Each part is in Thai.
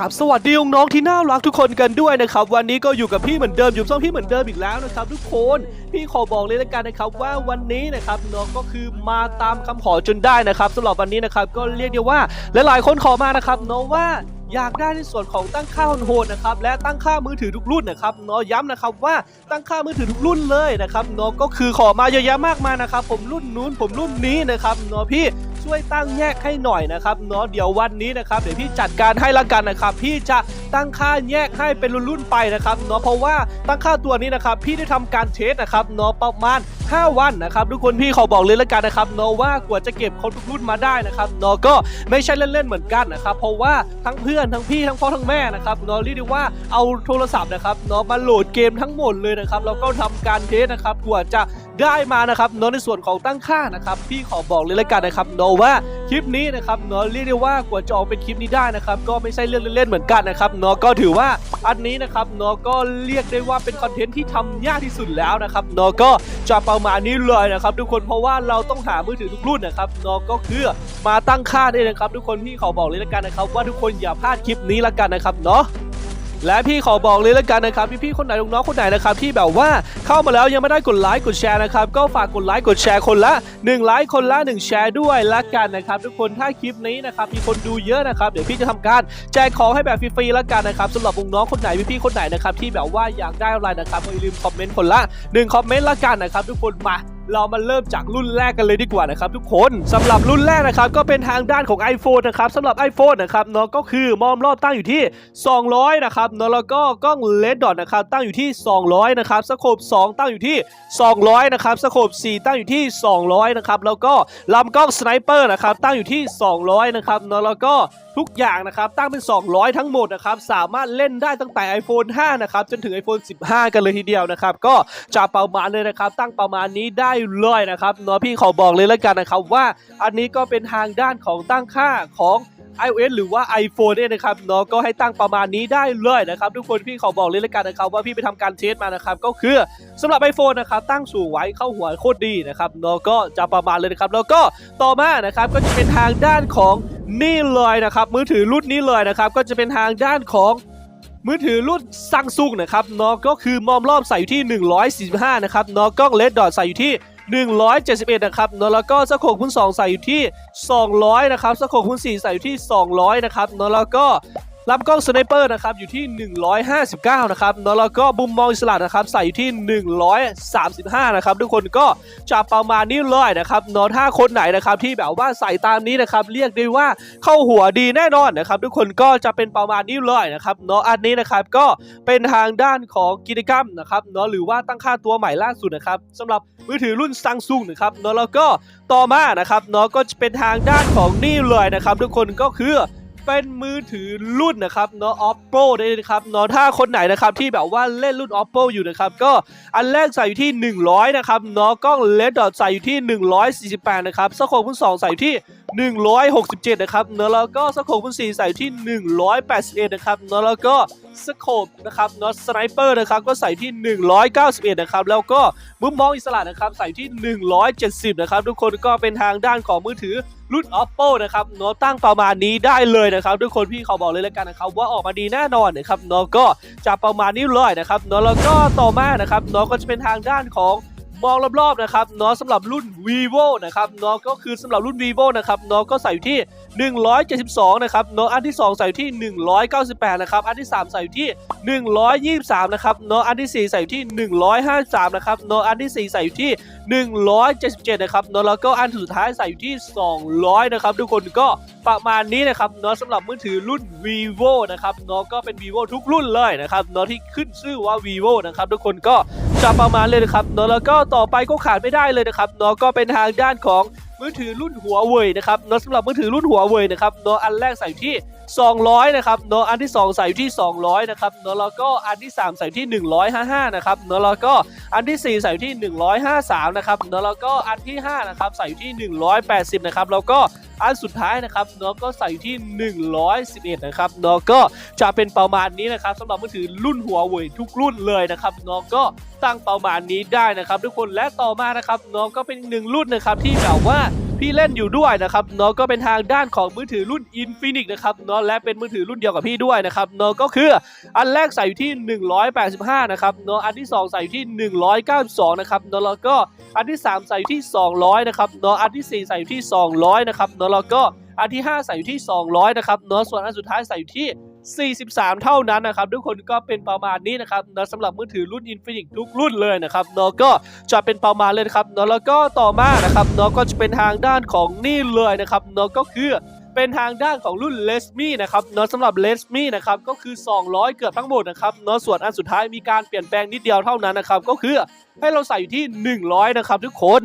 ราบสวัสดีน้องที่น่ารักทุกคนกันด้วยนะครับ วันนี้ก็อยู่กับพี่เหมือนเดิมอยู่ช่องพี่เหมือนเดิมอีกแล้วนะครับ ทุกคนพี่ขอบอกเลยละกันนะครับว่าวันนี้นะครับน้องก็คือมาตามคำขอจนได้นะครับสำหรับวันนี้นะครับก็เรียกได้ว่าหลายๆคนขอมานะครับน้องว่าอยากได้ในส่วนของตั้งค่าโหดนะครับและตั้งค่ามือถือทุกรุ่นนะครับเนาะย้ำนะครับว่าตั้งค่ามือถือทุกรุ่นเลยนะครับเนาะก็คือขอมาเยอะแยะมากมายนะครับ ผมรุ่นนู้นผมรุ่นนี้นะครับเนาะพี่ ช่วยตั้งแยกให้หน่อยนะครับเนาะเดี๋ยววันนี้นะครับเดี๋ยวพี่จัดการให้ละกันนะครับ พี่จะตั้งค่าแยกให้เป็นรุ่นๆไปนะครับเนาะเพราะว่าตั้งค่าตัวนี้นะครับ พี่ได้ทำการเทสนะครับเนาะประมาณ5 วันนะครับทุกคนพี่ขอบอกเลยละกันนะครับเนาะว่ากว่าจะเก็บครบทุกรุ่นมาได้นะครับเนาะก็ไม่ใช่เล่นๆเหมือนกันนะครับเพราะว่าทั้งเพื่อนทั้งพี่ทั้งพ่อทั้งแม่นะครับเนาะเรียกได้ว่าเอาโทรศัพท์นะครับเนาะมาโหลดเกมทั้งหมดเลยนะครับแล้วก็ทำการเทสนะครับกว่าจะ ได้มานะครับเนาะในส่วนของตั้งค่านะครับพี่ขอบอกเลยละกันนะครับเนาะว่าคลิปนี้นะครับเนาะเรียกได้ว่ากว่าจะออกเป็นคลิปนี้ได้นะครับก็ไม่ใช่เรื่องเล่นๆเหมือนกันนะครับเนาะก็ถือว่าอันนี้นะครับเนาะก็เรียกได้ว่าเป็นคอนเทนต์ที่ทำยากที่สุดแล้วนะครับเนาะก็จะประมาณนี้เลยนะครับทุกคนเพราะว่าเราต้องหามือถือทุกรุ่นนะครับเนาะก็คือมาตั้งค่าได้นะครับ ทุกคนพี่ขอบอกเลยละกันนะครับ ว่าทุกคนอย่าพลาดคลิปนี้ละกันนะครับเนาะ และพี่ขอบอกเลยละกันนะครับพี่ๆคนไหนน้องๆคนไหนนะครับที่แบบว่าเข้ามาแล้วยังไม่ได้กดไลค์กดแชร์นะครับก็ฝากกดไลค์กดแชร์คนละ1ไลค์คนละ1แชร์ด้วยละกันนะครับทุกคนถ้าคลิปนี้นะครับมีคนดูเยอะนะครับเดี๋ยวพี่จะทำการแจกของให้แบบฟรีๆละกันนะครับสำหรับน้องๆคนไหนพี่ๆคนไหนนะครับที่แบบว่าอยากได้อะไรนะครับก็อย่าลืมคอมเมนต์คนละ1คอมเมนต์ละกันนะครับทุกคนมา เรามาเริ่มจากรุ่นแรกกันเลยดีกว่านะครับทุกคนสำหรับรุ่นแรกนะครับก็เป็นทางด้านของ iPhone นะครับสำหรับ iPhone นะครับเนาะก็คือมอมรอบตั้งอยู่ที่ 200 นะครับเนาะแล้วก็กล้องเลนส์ดอทนะครับตั้งอยู่ที่ 200 นะครับสโคป 2 ตั้งอยู่ที่ 200 นะครับสโคป 4 ตั้งอยู่ที่ 200 นะครับแล้วก็ลำกล้องสไนเปอร์นะครับตั้งอยู่ที่ 200 นะครับเนาะแล้วก็ทุกอย่างนะครับตั้งเป็น 200 ทั้งหมดนะครับสามารถเล่นได้ตั้งแต่ iPhone 5 นะครับจนถึง iPhone 15 กันเลยทีเดียวนะครับก็จะประมาณเลยนะครับตั้งประมาณนี้ได้เลยนะครับเนาะพี่ขอบอกเลยแล้วกันนะครับว่าอันนี้ก็เป็นทางด้านของตั้งค่าของ iOS หรือว่า iPhone เนี่ยนะครับเนาะก็ให้ตั้งประมาณนี้ได้เลยนะครับทุกคนพี่ขอบอกเลยแล้วกันนะครับว่าพี่ไปทำการเทสมานะครับก็คือสำหรับ iPhone นะครับตั้งสูงไว้เข้าหัวโคตรดีนะครับเนาะก็จะประมาณเลยนะครับแล้วก็ต่อมานะครับก็จะเป็นทางด้านของนี่เลยนะครับมือถือรุ่นนี้เลยนะครับก็จะเป็นทางด้านของมือถือรุ่นซังซุงนะครับเนาะก็คือมอมรอบใส่อยู่ที่ 145 นะครับเนาะกล้องเลดดอทใส่อยู่ที่ 171 นะครับเนาะแล้วก็สโคปคูณ2ใส่อยู่ที่ 200 นะครับสโคปคูณ4ใส่อยู่ที่ 200 นะครับเนาะแล้วก็ ลำกล้องสไนเปอร์นะครับอยู่ที่ 159 นะครับเนาะแล้วก็บุมมองอิสระนะครับใส่อยู่ที่ 135 นะครับทุกคนก็จะประมาณนี้เลยนะครับเนาะถ้าคนไหนนะครับที่แบบว่าใส่ตามนี้นะครับเรียกได้ว่าเข้าหัวดีแน่นอนนะครับทุกคนก็จะเป็นประมาณนี้เลยนะครับเนาะอันนี้นะครับก็เป็นทางด้านของกิจกรรมนะครับเนาะหรือว่าตั้งค่าตัวใหม่ล่าสุดนะครับสำหรับมือถือรุ่นซังซุงนะครับเนาะแล้วก็ต่อมานะครับเนาะก็จะเป็นทางด้านของนี่เลยนะครับทุกคนก็คือ เป็นมือถือรุ่นนะครับเนาะ oppo ได้เลยนะครับเนาะถ้าคนไหนนะครับที่แบบว่าเล่นรุ่น oppo อยู่นะครับก็อันแรกใส่อยู่ที่ 100 นะครับเนาะกล้องเลนส์ดอทใส่อยู่ที่ 148 นะครับสโคปคูณ2ใส่อยู่ที่ 167 นะครับเนาะแล้วก็สโคปคูณ4ใส่อยู่ที่ 181 นะครับเนาะแล้วก็สโคปนะครับเนาะสไนเปอร์นะครับก็ใส่ที่ 191 นะครับแล้วก็มุมมองอิสระนะครับใส่ที่ 170 นะครับทุกคนก็เป็นทางด้านของมือถือรุ่น oppo นะครับเนาะตั้งประมาณนี้ได้เลยนะครับทุกคนพี่เขาบอกเลยแล้วกันนะครับว่าออกมาดีแน่นอนนะครับน้องก็จะประมาณนี้เลยนะครับน้องแล้วก็ต่อมานะครับน้องก็จะเป็นทางด้านของ มองรอบๆนะครับเนาะสำหรับรุ่น vivo นะครับเนาะก็คือสำหรับรุ่น vivo นะครับเนาะก็ใส่อยู่ที่ 172 นะครับเนาะอันที่ 2 ใส่อยู่ที่ 198 นะครับ อันที่ 3 ใส่อยู่ที่ 123 นะครับเนาะอันที่ 4 ใส่อยู่ที่ 153 นะครับเนาะอันที่ 4 ใส่อยู่ที่ 177 นะครับเนาะแล้วก็อันสุดท้ายใส่อยู่ที่ 200 นะครับทุกคนก็ประมาณนี้นะครับเนาะสำหรับมือถือรุ่น vivo นะครับเนาะก็เป็น vivo ทุกรุ่นเลยนะครับเนาะที่ขึ้นชื่อว่า vivo นะครับทุกคนก็ จะประมาณเลยนะครับเนาะแล้วก็ต่อไปก็ขาดไม่ได้เลยนะครับเนาะก็เป็นทางด้านของมือถือรุ่นหัวเว่ยนะครับเนาะสำหรับมือถือรุ่นหัวเว่ยนะครับเนาะอันแรกใส่อยู่ที่ 200 นะครับเนาะอันที่ 2 ใส่อยู่ที่ 200 นะครับเนาะแล้วก็อันที่ 3 ใส่ที่ 155 นะครับเนาะแล้วก็อันที่ 4 ใส่อยู่ที่ 153 นะครับเนาะแล้วก็อันที่ 5 นะครับใส่อยู่ที่ 180 นะครับแล้วก็อันสุดท้ายนะครับเนาะก็ใส่อยู่ที่ 111 นะครับเนาะก็จะเป็นประมาณนี้นะครับสำหรับมือถือรุ่นหัวเว่ยทุกรุ่นเลยนะครับเนาะก็ตั้งประมาณนี้ได้นะครับ ทุกคนและต่อมานะครับเนาะก็เป็นหนึ่งรุ่นนะครับที่แบบว่า พี่เล่นอยู่ด้วยนะครับเนาะก็เป็นทางด้านของมือถือรุ่น Infinix นะครับเนาะและเป็นมือถือรุ่นเดียวกับพี่ด้วยนะครับเนาะก็คืออันแรกใส่อยู่ที่ 185 นะครับเนาะอันที่ 2 ใส่อยู่ที่ 192 นะครับเนาะแล้วก็อันที่ 3 ใส่อยู่ที่ 200 นะครับเนาะอันทีสี่4 ใส่อยู่ที่ 200 นะครับเนาะแล้วก็อันที่ 5 ใส่อยู่ที่ 200 นะครับเนาะส่วนอันสุดท้ายใส่อยู่ที่ 43 เท่านั้นนะครับ ทุกคนก็เป็นประมาณนี้นะครับเนาะสำหรับมือถือรุ่น Infinix ทุกรุ่นเลยนะครับเนาะก็จะเป็นประมาณเลยครับเนาะแล้วก็ต่อมานะครับเนาะก็จะเป็นทางด้านของนี่เลยนะครับเนาะก็คือเป็นทางด้านของรุ่น l e s m i นะครับเนาะสำหรับ l e s m i นะครับก็คือ 200 เกือบทั้งหมดนะครับเนาะส่วนอันสุดท้ายมีการเปลี่ยนแปลงนิดเดียวเท่านั้นนะครับก็คือให้เราใส่อยู่ที่ 100 นะครับทุกคน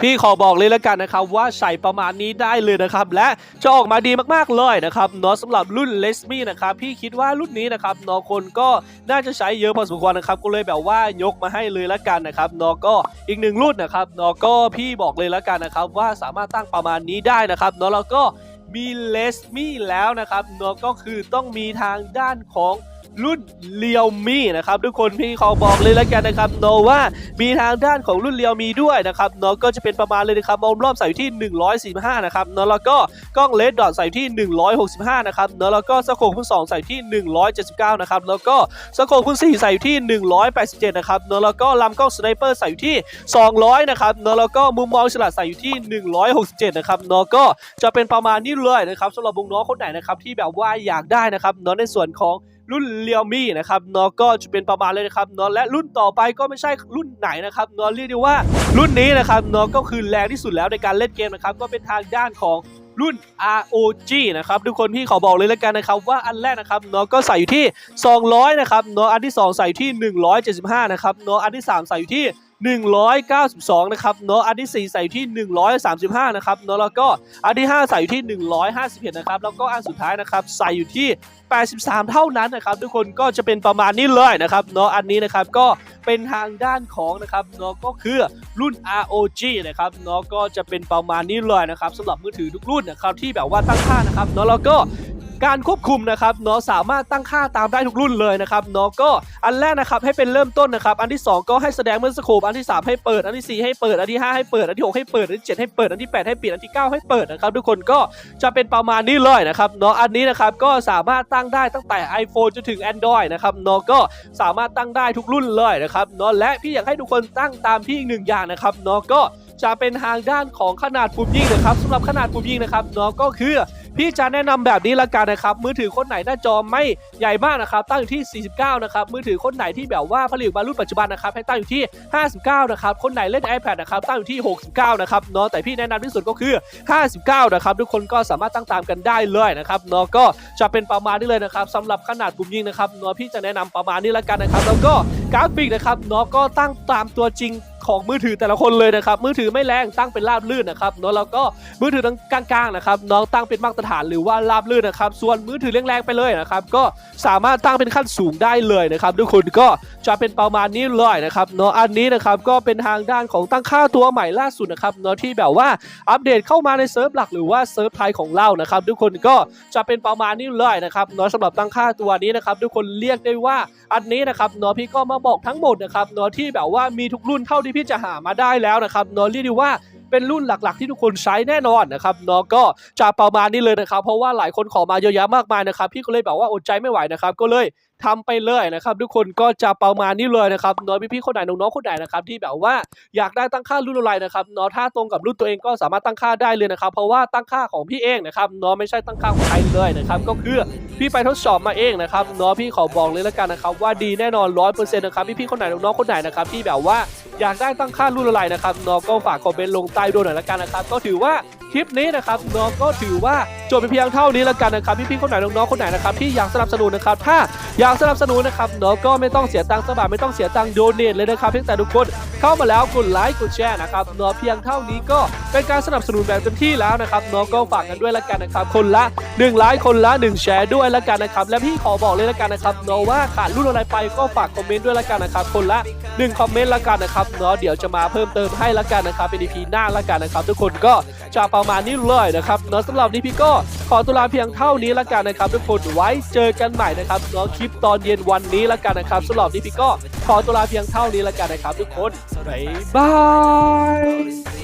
พี่ขอบอกเลยแล้วกันนะครับว่าใส่ประมาณนี้ได้เลยนะครับ และจะออกมาดีมากๆเลยนะครับเนาะสำหรับรุ่น l e s m i นะครับพี่คิดว่ารุ่นนี้นะครับเนาะคนก็น่าจะใช้เยอะพอสมควรนะครับก็เลยแบบว่ายกมาให้เลยแล้วกันนะครับเนาะก็อีกหนึ่งรุ่นนะครับเนาะก็พี่บอกเลยแล้วกันนะครับว่าสามารถตั้งประมาณนี้ได้นะครับเนาะแล้วก็มี l e s m i แล้วนะครับเนาะก็คือต้องมีทางด้านของ รุ่นเลียวมีนะครับทุกคนพี่ขอบอกเลยแล้วกันนะครับเนาะว่ามีทางด้านของรุ่นเรียวมีด้วยนะครับเนาะก็จะเป็นประมาณเลยนะครับมอมรอบใส่อยู่ที่ 145 นะครับเนาะแล้วก็กล้องเลดดอทใส่อยู่ที่ 165 นะครับเนาะแล้วก็สโคปคูณ2ใส่อยู่ที่ 179 นะครับแล้วก็สโคปคูณ4ใส่อยู่ที่ 187 นะครับเนาะแล้วก็ลำกล้องสไนเปอร์ใส่อยู่ที่ 200 นะครับเนาะแล้วก็มุมมองฉลาดใส่อยู่ที่ 167 นะครับเนาะก็จะเป็นประมาณนี้เลยนะครับสำหรับวงน้องคนไหนนะครับที่แบบว่าอยากได้นะครับเนาะในส่วนของ รุ่นเรียวมี่นะครับเนาะก็จะเป็นประมาณเลยนะครับเนาะและรุ่นต่อไปก็ไม่ใช่รุ่นไหนนะครับเนาะเรียกได้ว่ารุ่นนี้นะครับเนาะก็คือแรงที่สุดแล้วในการเล่นเกมนะครับก็เป็นทางด้านของรุ่น ROG นะครับทุกคนพี่ขอบอกเลยแล้วกันนะครับว่าอันแรกนะครับเนาะก็ใส่อยู่ที่ 200 นะครับเนาะอันที่ 2 ใส่อยู่ที่ 175 นะครับเนาะอันที่ 3 ใส่อยู่ที่ 192 นะครับเนาะอันที่ 4 ใส่อยู่ที่ 135 นะครับเนาะแล้วก็อันที่ 5 ใส่อยู่ที่ 151 นะครับ แล้วก็อันสุดท้ายนะครับใส่อยู่ที่ 83 เท่านั้นนะครับ ทุกคนก็จะเป็นประมาณนี้เลยนะครับเนาะอันนี้นะครับก็เป็นทางด้านของนะครับเนาะก็คือรุ่น ROG นะครับเนาะก็จะเป็นประมาณนี้เลยนะครับสำหรับมือถือทุกรุ่นนะครับที่แบบว่าตั้งค่านะครับเนาะแล้วก็ การควบคุมนะครับเนาะสามารถตั้งค่าตามได้ทุกรุ่นเลยนะครับเนาะก็อันแรกนะครับให้เป็นเริ่มต้นนะครับ อันที่ 2 ก็ให้แสดงเมื่อสโคปอันที่ 3 ให้เปิด อันที่ 4 ให้เปิด อันที่ 5 ให้เปิด อันที่ 6 ให้เปิด อันที่ 7 ให้เปิด อันที่ 8 ให้ปิด อันที่ 9 ให้เปิดนะครับทุกคนก็จะเป็นประมาณนี้เลยนะครับเนาะอันนี้นะครับก็สามารถตั้งได้ตั้งแต่ iPhone จนถึง Android นะครับเนาะก็สามารถตั้งได้ทุกรุ่นเลยนะครับเนาะและพี่อยากให้ทุกคนตั้งตามพี่อีกหนึ่งอย่างนะครับเนาะก็จะเป็นทางด้านของขนาดปุ่มยิงนะครับสำหรับขนาดปุ่มยิงนะครับเนาะก็คือ พี่จะแนะนำแบบนี้ละกันนะครับ มือถือคนไหนหน้าจอไม่ใหญ่มากนะครับ ตั้งอยู่ที่ 49 นะครับ มือถือคนไหนที่แบบว่าผลิตมารุ่นปัจจุบันนะครับให้ตั้งอยู่ที่ 59 นะครับ คนไหนเล่น iPad นะครับตั้งอยู่ที่ 69 นะครับเนาะแต่พี่แนะนำที่สุดก็คือ 59 นะครับ ทุกคนก็สามารถตั้งตามกันได้เลยนะครับเนาะก็จะเป็นประมาณนี้เลยนะครับสำหรับขนาดปุ่มยิงนะครับเนาะพี่จะแนะนำประมาณนี้ละกันนะครับ แล้วก็กราฟิกนะครับเนาะก็ตั้งตามตัวจริง ของมือถือแต่ละคนเลยนะครับ มือถือไม่แรงตั้งเป็นราบลื่นนะครับเนาะแล้วก็มือถือกลางๆนะครับน้องตั้งเป็นมาตรฐานหรือว่าราบลื่นนะครับ ส่วนมือถือแรงๆไปเลยนะครับก็สามารถตั้งเป็นขั้นสูงได้เลยนะครับทุกคนก็จะเป็นประมาณนี้เลยนะครับเนาะอันนี้นะครับก็เป็นทางด้านของตั้งค่าตัวใหม่ล่าสุดนะครับเนาะที่แบบว่าอัปเดตเข้ามาในเซิร์ฟหลักหรือว่าเซิร์ฟไทยของเรานะครับทุกคนก็จะเป็นประมาณนี้เลยนะครับเนาะสำหรับตั้งค่าตัวนี้นะครับทุกคนเรียกได้ว่าอันนี้นะครับเนาะพี่ก็มาบอกทั้งหมดนะครับเนาะที่แบบว่ามีทุกรุ่นเท่าที่พี่จะหามาได้แล้วนะครับเนาะเรียกได้ว่า เป็นรุ่นหลักๆที่ทุกคนใช้แน่นอนนะครับเนาะก็จะประมาณนี้เลยนะครับ เพราะว่าหลายคนขอมาเยอะแยะมากมายนะครับ พี่ก็เลยแบบว่าอดใจไม่ไหวนะครับ ก็เลยทำไปเลยนะครับ ทุกคนก็จะประมาณนี้เลยนะครับเนาะพี่ๆคนไหนน้องๆคนไหนนะครับที่แบบว่าอยากได้ตั้งค่ารุ่นอะไรนะครับเนาะถ้าตรงกับรุ่นตัวเองก็สามารถตั้งค่าได้เลยนะครับ เพราะว่าตั้งค่าของพี่เองนะครับเนาะไม่ใช่ตั้งค่าของใครเลยนะครับก็คือพี่ไปทดสอบมาเองนะครับเนาะพี่ขอบอกเลยแล้วกันนะครับว่าดีแน่นอนร้อยเปอร์เซ็นต์นะครับพี่ๆคนไหนน้องๆคนไหนนะครับที่แบบว่าอยากได้ตั้งค่ารุ่นอะไรนะครับน้อก็ฝากคอมเมนต์ลงใต้ด้วยหน่อยละกันนะครับ ก็ถือว่าคลิปนี้นะครับน้องก็ถือว่า จบไปเพียงเท่านี้และกันนะครับพี่ๆคนไหนน้องๆคนไหนนะครับที่อยากสนับสนุนนะครับถ้าอยากสนับสนุนนะครับน้องก็ไม่ต้องเสียตังค์สบายไม่ต้องเสียตังค์โดเนทเลยนะครับเพียงแต่ทุกคนเข้ามาแล้วกดไลค์กดแชร์นะครับน้องเพียงเท่านี้ก็เป็นการสนับสนุนแบบเต็มที่แล้วนะครับน้องก็ฝากกันด้วยละกันนะครับคนละ1ไลค์คนละ 1 แชร์ด้วยละกันนะครับและพี่ขอบอกเลยละกันนะครับน้องว่าขาดรุ่นอะไรไปก็ฝากคอมเมนต์ด้วยละกันนะครับคนละ1คอมเมนต์ละกันนะครับเนาะเดี๋ยวจะมาเพิ่มเติมให้ละกันนะครับเป็น EP หน้าละกันนะครับ ทุกคนก็จะประมาณนี้เลยนะครับเนาะสำหรับนี้พี่ก็ขอตุลาเพียงเท่านี้ละกันนะครับทุกคนไว้เจอกันใหม่นะครับเนาะคลิปตอนเย็นวันนี้ละกันนะครับสำหรับนี้พี่ก็ขอตุลาเพียงเท่านี้ละกันนะครับทุกคนบ๊ายบาย